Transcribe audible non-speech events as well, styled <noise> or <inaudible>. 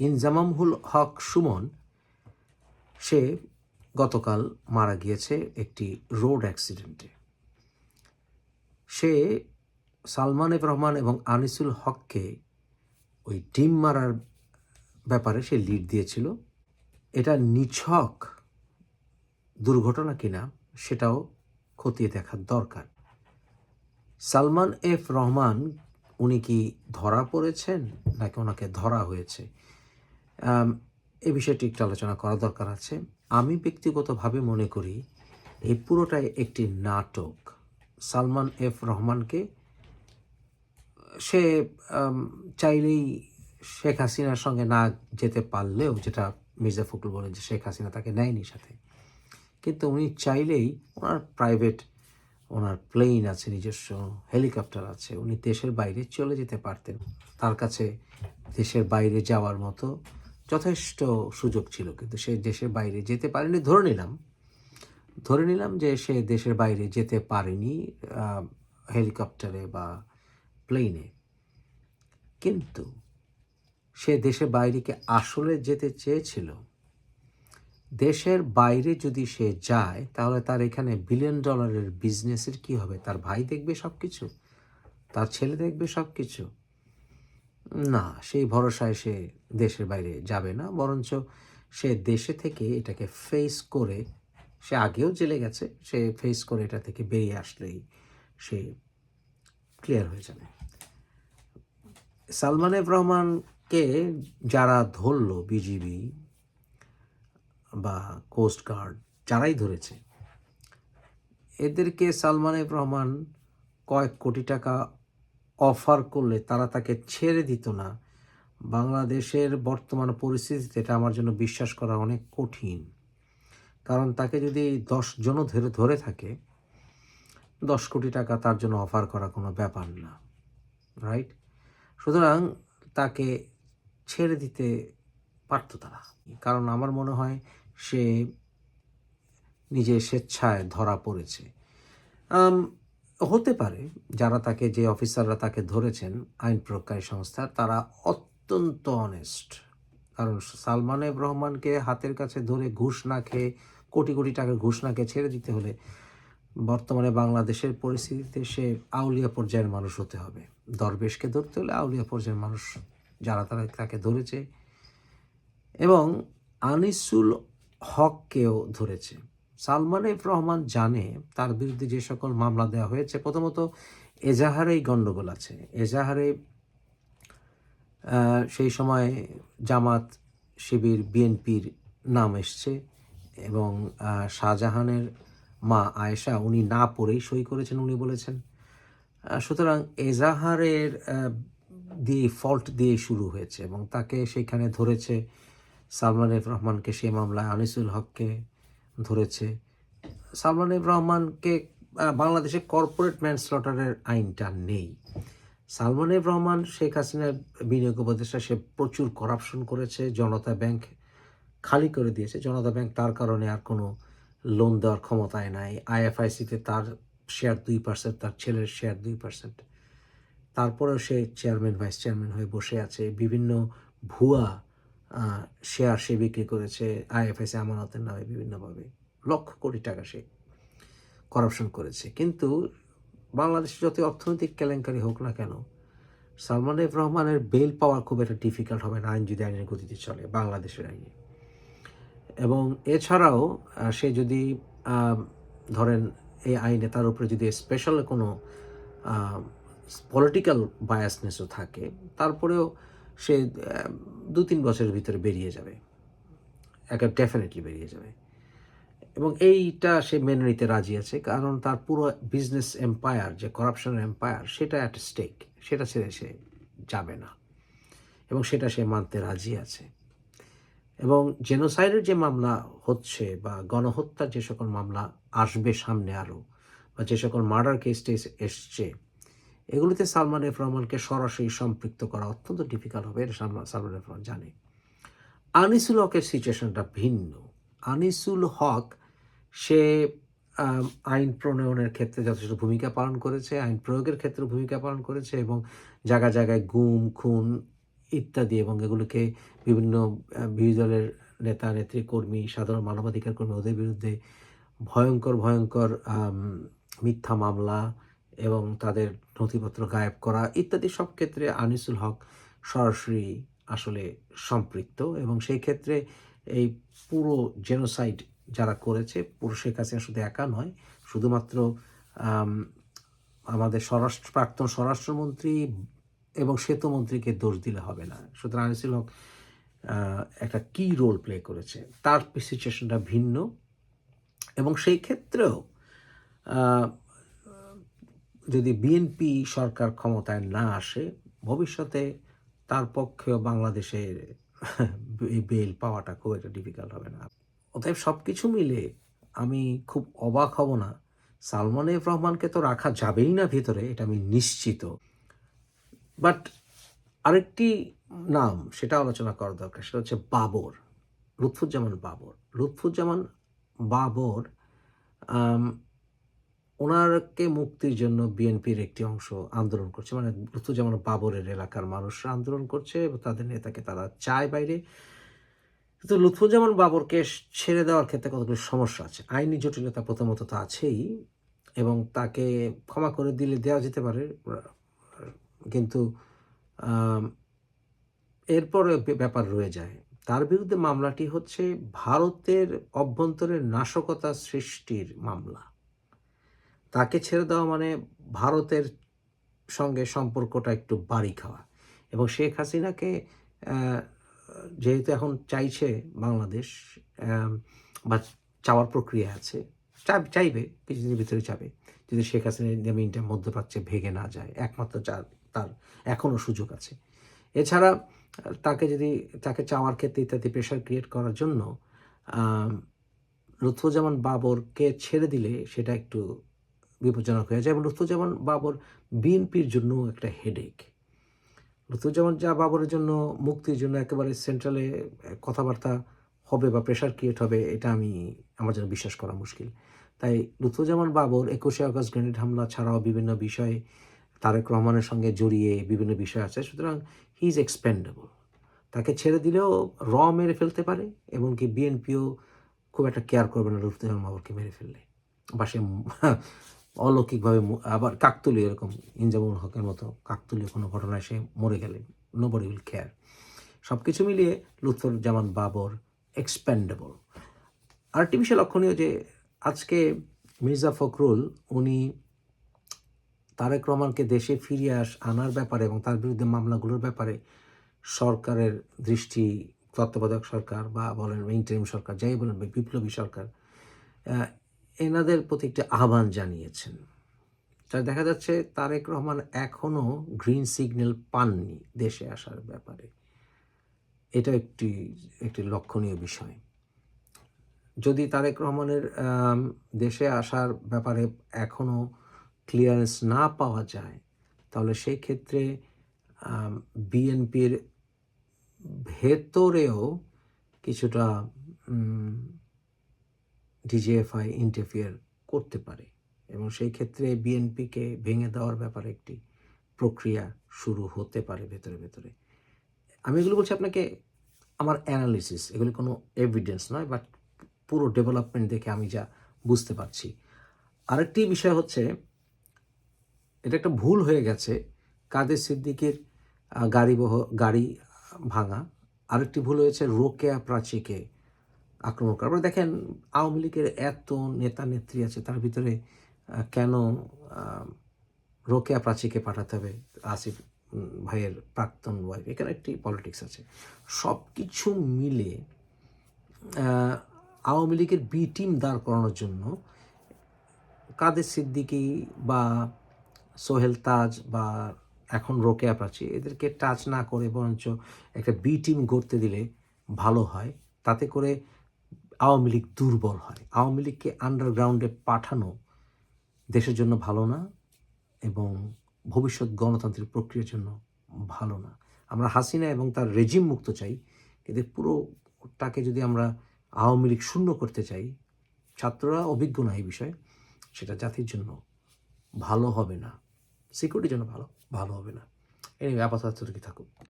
ইনজামামহুল হক সুমন, সে গতকাল মারা গিয়েছে একটি রোড অ্যাক্সিডেন্টে। সে সালমান এফ রহমান এবং আনিসুল হককে ওই ডিম মারার ব্যাপারে সে লিড দিয়েছিল। এটা নিছক দুর্ঘটনা কিনা সেটাও খতিয়ে দেখার দরকার। সালমান এফ রহমান, উনি কি ধরা পড়েছেন নাকি ওনাকে ধরা হয়েছে? এই বিষয়টি একটু আলোচনা করা দরকার আছে। আমি ব্যক্তিগতভাবে মনে করি এই পুরোটাই একটি নাটক। সালমান এফ রহমানকে সে চাইলেই শেখ হাসিনার সঙ্গে না যেতে পারলেও, যেটা মির্জা ফখরুল বলেন যে শেখ হাসিনা তাকে নেয়নি সাথে, কিন্তু উনি চাইলেই ওনার প্রাইভেট, ওনার প্লেন আছে, নিজস্ব হেলিকপ্টার আছে, উনি দেশের বাইরে চলে যেতে পারতেন। তার কাছে দেশের বাইরে যাওয়ার মতো যথেষ্ট সুযোগ ছিল, কিন্তু সে দেশের বাইরে যেতে পারেনি। ধরে নিলাম ধরে নিলাম যে সে দেশের বাইরে যেতে পারেনি হেলিকপ্টারে বা প্লেনে। কিন্তু সে দেশের বাইরে কি আসলে যেতে চেয়েছিল? দেশের বাইরে যদি সে যায়, তাহলে তার এখানে বিলিয়ন ডলারের বিজনেসের কি হবে? তার ভাই দেখবে সব কিছু তার ছেলে দেখবে সব কিছু না, সেই ভরসায় সে দেশের বাইরে যাবে না, বরঞ্চ সে দেশে থেকে এটাকে ফেস করে, সে আগেও জেলে গেছে, সে ফেস করে এটা থেকে বেরিয়ে আসলেই সে ক্লিয়ার হয়ে যাবে। সালমান এফ রহমানকে যারা ধরলো বিজিবি বা কোস্ট গার্ড যারাই ধরেছে, এদেরকে সালমান এফ রহমান কয়েক কোটি টাকা অফার করলে তারা তাকে ছেড়ে দিত না। বাংলাদেশের বর্তমান পরিস্থিতিতে এটা আমার জন্য বিশ্বাস করা অনেক কঠিন। কারণ তাকে যদি দশ জনও ধরে ধরে থাকে, দশ কোটি টাকা তার জন্য অফার করা কোনো ব্যাপার না রাইট সুতরাং তাকে ছেড়ে দিতে পারতো তারা। কারণ আমার মনে হয় সে নিজে স্বেচ্ছায় ধরা পড়েছে। হতে পারে যারা তাকে, যে অফিসাররা তাকে ধরেছেন আইন প্রয়োগকারী সংস্থা তারা অত্যন্ত অনেস্ট কারণ সালমান এফ রহমানকে হাতের কাছে ধরে ঘুষ না খেয়ে, কোটি কোটি টাকার ঘুষ না খেয়ে ছেড়ে দিতে হলে বর্তমানে বাংলাদেশের পরিস্থিতিতে সে আউলিয়া পর্যায়ের মানুষ হতে হবে। দরবেশকে ধরতে হলে আউলিয়া পর্যায়ের মানুষ যারা তারা তাকে ধরেছে এবং আনিসুল হককেও ধরেছে। সালমান এফ রহমান জানে তার বিরুদ্ধে যে সকল মামলা দেওয়া হয়েছে, প্রথমত এজাহারেই গণ্ডগোল আছে। এজাহারে সেই সময় জামাত শিবির, বিএনপির নাম এসছে এবং শাহজাহানের মা আয়েশা উনি না পড়েই সই করেছেন উনি বলেছেন। সুতরাং এজাহারের দিয়ে ফল্ট দিয়ে শুরু হয়েছে এবং তাকে সেখানে ধরেছে সালমান এফ রহমানকে সে মামলায় আনিসুল হককে। ধরেছে। সালমান এফ রহমানকে বাংলাদেশে কর্পোরেট ম্যানস্লটারের আইনটা নেই। সালমান এফ রহমান, শেখ হাসিনার বিনিয়োগ উপদেষ্টা, সে প্রচুর করাপশন করেছে, জনতা ব্যাংক খালি করে দিয়েছে। জনতা ব্যাংক তার কারণে আর কোনো লোন দেওয়ার ক্ষমতায় নাই। আইএফআইসিতে তার শেয়ার দুই পার্সেন্ট তার ছেলের শেয়ার দুই পার্সেন্ট তারপরেও সে চেয়ারম্যান ভাইস চেয়ারম্যান হয়ে বসে আছে। বিভিন্ন ভুয়া শেয়ার সে বিক্রি করেছে আইএফএসি আমানতের নামে বিভিন্নভাবে। লক্ষ কোটি টাকা সে করাপশন করেছে। কিন্তু বাংলাদেশে যত অর্থনৈতিক কেলেঙ্কারি হোক না কেন, সালমান এফ রহমানের বেল পাওয়া খুব একটা ডিফিকাল্ট হবে না আইন যদি আইনের গতিতে চলে, বাংলাদেশের আইনে। এবং এছাড়াও সে যদি ধরেন এই আইনে তার উপরে যদি স্পেশাল কোনো পলিটিক্যাল বায়াসনেসও থাকে, তারপরেও সে দু তিন বছরের ভিতরে বেরিয়ে যাবে। একে ডেফিনেটলি বেরিয়ে যাবে। এবং এইটা সে মেনে নিতে রাজি আছে, কারণ তার পুরো বিজনেস এম্পায়ার যে করাপশনের এম্পায়ার সেটা একটা স্টেক সেটা ছেড়ে সে যাবে না। এবং সেটা সে মানতে রাজি আছে। এবং জেনোসাইডের যে মামলা হচ্ছে বা গণহত্যার যে সকল মামলা আসবে সামনে আরও বা যে সকল মার্ডার কেস টেস এসছে এগুলিতে সালমান এফ রহমানকে সরাসরি সম্পৃক্ত করা অত্যন্ত ডিফিকাল্ট হবে, এটা সালমান এফ রহমান জানে। আনিসুল হকের সিচুয়েশনটা ভিন্ন। আনিসুল হক, সে আইন প্রণয়নের ক্ষেত্রে যথেষ্ট ভূমিকা পালন করেছে, আইন প্রয়োগের ক্ষেত্রে ভূমিকা পালন করেছে এবং জায়গায় জায়গায় গুম, খুন ইত্যাদি এবং এগুলোকে বিভিন্ন বিরোধী দলের নেতা, নেত্রী, কর্মী, সাধারণ মানবাধিকার কর্মী, ওদের বিরুদ্ধে ভয়ঙ্কর ভয়ঙ্কর মিথ্যা মামলা এবং তাদের নথিপত্র গায়েব করা ইত্যাদি সব ক্ষেত্রে আনিসুল হক সরাসরি আসলে সম্পৃক্ত এবং সেই ক্ষেত্রে এই পুরো জেনোসাইড যারা করেছে, পুরো শেখ হাসিনা শুধু একা নয়, শুধুমাত্র আমাদের স্বরাষ্ট্র, প্রাক্তন স্বরাষ্ট্রমন্ত্রী এবং সেতুমন্ত্রীকে দোষ দিলে হবে না। সুতরাং আনিসুল হক একটা কি রোল প্লে করেছে, তার সিচুয়েশনটা ভিন্ন এবং সেই ক্ষেত্রেও যদি বিএনপি সরকার ক্ষমতায় না আসে, ভবিষ্যতে তার পক্ষেও বাংলাদেশের <laughs> বেল পাওয়াটা খুব একটা ডিফিকাল্ট হবে না। অতএব সব কিছু মিলে আমি খুব অবাক হব না। সালমান এফ রহমানকে তো রাখা যাবেই না ভিতরে, এটা আমি নিশ্চিত। বাট আরেকটি নাম সেটা আলোচনা করা দরকার, সেটা হচ্ছে বাবর, লুৎফুজ্জামান বাবর। লুৎফুজ্জামান বাবর ওনারকে মুক্তির জন্য বিএনপির একটি অংশ আন্দোলন করছে মানে যেমন বাবরের এলাকার মানুষরা আন্দোলন করছে তাদের নেতাকে তারা চায় বাইরে। কিন্তু লুৎফুজ্জামান বাবরকে ছেড়ে দেওয়ার ক্ষেত্রে কতগুলো সমস্যা আছে? আইনি জটিলতা প্রথমত তো আছেই এবং তাকে ক্ষমা করে দিলে দেওয়া যেতে পারে, কিন্তু এরপরে ব্যাপার রয়ে যায়। তার বিরুদ্ধে মামলাটি হচ্ছে ভারতের অভ্যন্তরে নাশকতা সৃষ্টির মামলা। তাকে ছেড়ে দেওয়া মানে ভারতের সঙ্গে সম্পর্কটা একটু বাড়ি খাওয়া। এবং শেখ হাসিনাকে যেহেতু এখন চাইছে বাংলাদেশ বা চাওয়ার প্রক্রিয়া আছে চাইবে, কিছুদিনের ভিতরে চাবে, যদি শেখ হাসিনার জমিনটা মধ্যপ্রাচ্যে ভেঙে না যায়, একমাত্র চা- তার এখনও সুযোগ আছে। এছাড়া, তাকে যদি, তাকে চাওয়ার ক্ষেত্রে ইত্যাদি প্রেশার ক্রিয়েট করার জন্য লুৎফুজ্জামান বাবরকে ছেড়ে দিলে সেটা একটু বিপজ্জনক হয়ে যায় এবং লুৎফুজ্জামান বাবর বিএনপির জন্য একটা হেডেক লুৎফুজ্জামান যা বাবরের জন্য, মুক্তির জন্য একেবারে সেন্ট্রালে কথাবার্তা হবে বা প্রেশার ক্রিয়েট হবে, এটা আমি, আমার জন্য বিশ্বাস করা মুশকিল। তাই লুৎফুজ্জামান বাবর একুশে আগস্ট গ্রেনেড হামলা ছাড়াও বিভিন্ন বিষয়ে তারেক রহমানের সঙ্গে জড়িয়ে বিভিন্ন বিষয় আছে, সুতরাং হি ইজ এক্সপেন্ডেবল তাকে ছেড়ে দিলেও র মেরে ফেলতে পারে, এমনকি বিএনপিও খুব একটা কেয়ার করবে না লুৎফুজ্জামান বাবরকে মেরে ফেললে। বা সে অলৌকিকভাবে আবার কাকতুলীয় এরকম ইনজামুল হকের মতো কাকতুলীয় কোনো ঘটনায় সে মরে গেলে নো বডি উইল কেয়ার সব কিছু মিলিয়ে লুৎফুজ্জামান বাবর এক্সপেন্ডেবল আরেকটি বিষয় লক্ষণীয় যে আজকে মির্জা ফখরুল, উনি তারেক রহমানকে দেশে ফিরিয়ে আস আনার ব্যাপারে এবং তার বিরুদ্ধে মামলাগুলোর ব্যাপারে সরকারের দৃষ্টি, তত্ত্বাবধায়ক সরকার বা বলেন ইন্টারিম সরকার, যাই বলেন, বিপ্লবী সরকার এনাদের প্রতি একটি আহ্বান জানিয়েছেন। তাই দেখা যাচ্ছে তারেক রহমান এখনও গ্রিন সিগন্যাল পাননি দেশে আসার ব্যাপারে। এটা একটি একটি লক্ষণীয় বিষয়। যদি তারেক রহমানের দেশে আসার ব্যাপারে এখনও ক্লিয়ারেন্স না পাওয়া যায়, তাহলে সেই ক্ষেত্রে বিএনপির ভেতরেও কিছুটা ডিজিএফআই ইন্টারফিয়ার করতে পারে এবং সেই ক্ষেত্রে বিএনপিকে ভেঙে দেওয়ার ব্যাপারে একটি প্রক্রিয়া শুরু হতে পারে ভেতরে ভেতরে। আমি এগুলো বলছি আপনাকে আমার অ্যানালিসিস এগুলি কোনো এভিডেন্স নয় বাট পুরো ডেভেলপমেন্ট দেখে আমি যা বুঝতে পারছি। আরেকটি বিষয় হচ্ছে, এটা একটা ভুল হয়ে গেছে, কাদের সিদ্দিকের গাড়ি বহ গাড়ি ভাঙা। আরেকটি ভুল হয়েছে রোকেয়া প্রাচীকে আক্রমণ করা। এবার দেখেন, আওয়ামী লীগের এত নেতা নেত্রী আছে, তার ভিতরে কেন রোকেয়া প্রাচীকে পাঠাতে হবে আসিফ ভাইয়ের প্রাক্তন ওয়াইফ এখানে একটি পলিটিক্স আছে। সব কিছু মিলে আওয়ামী লীগের বি টিম দাঁড় করানোর জন্য কাদের সিদ্দিকি বা সোহেল তাজ বা এখন রোকেয়া প্রাচী, এদেরকে টাচ না করে বরঞ্চ একটা বি টিম গড়তে দিলে ভালো হয়। তাতে করে আওয়ামী লীগ দুর্বল হয়। আওয়ামী লীগকে আন্ডারগ্রাউন্ডে পাঠানো দেশের জন্য ভালো না এবং ভবিষ্যৎ গণতান্ত্রিক প্রক্রিয়ার জন্য ভালো না। আমরা হাসিনা এবং তার রেজিম মুক্ত চাই, কিন্তু পুরোটাকে যদি আমরা আওয়ামী লীগ শূন্য করতে চাই, ছাত্ররা অভিজ্ঞ না এই বিষয়ে, সেটা জাতির জন্য ভালো হবে না। সিকিউরিটির জন্য ভালো ভালো হবে না। এই আপাতত থাকুক।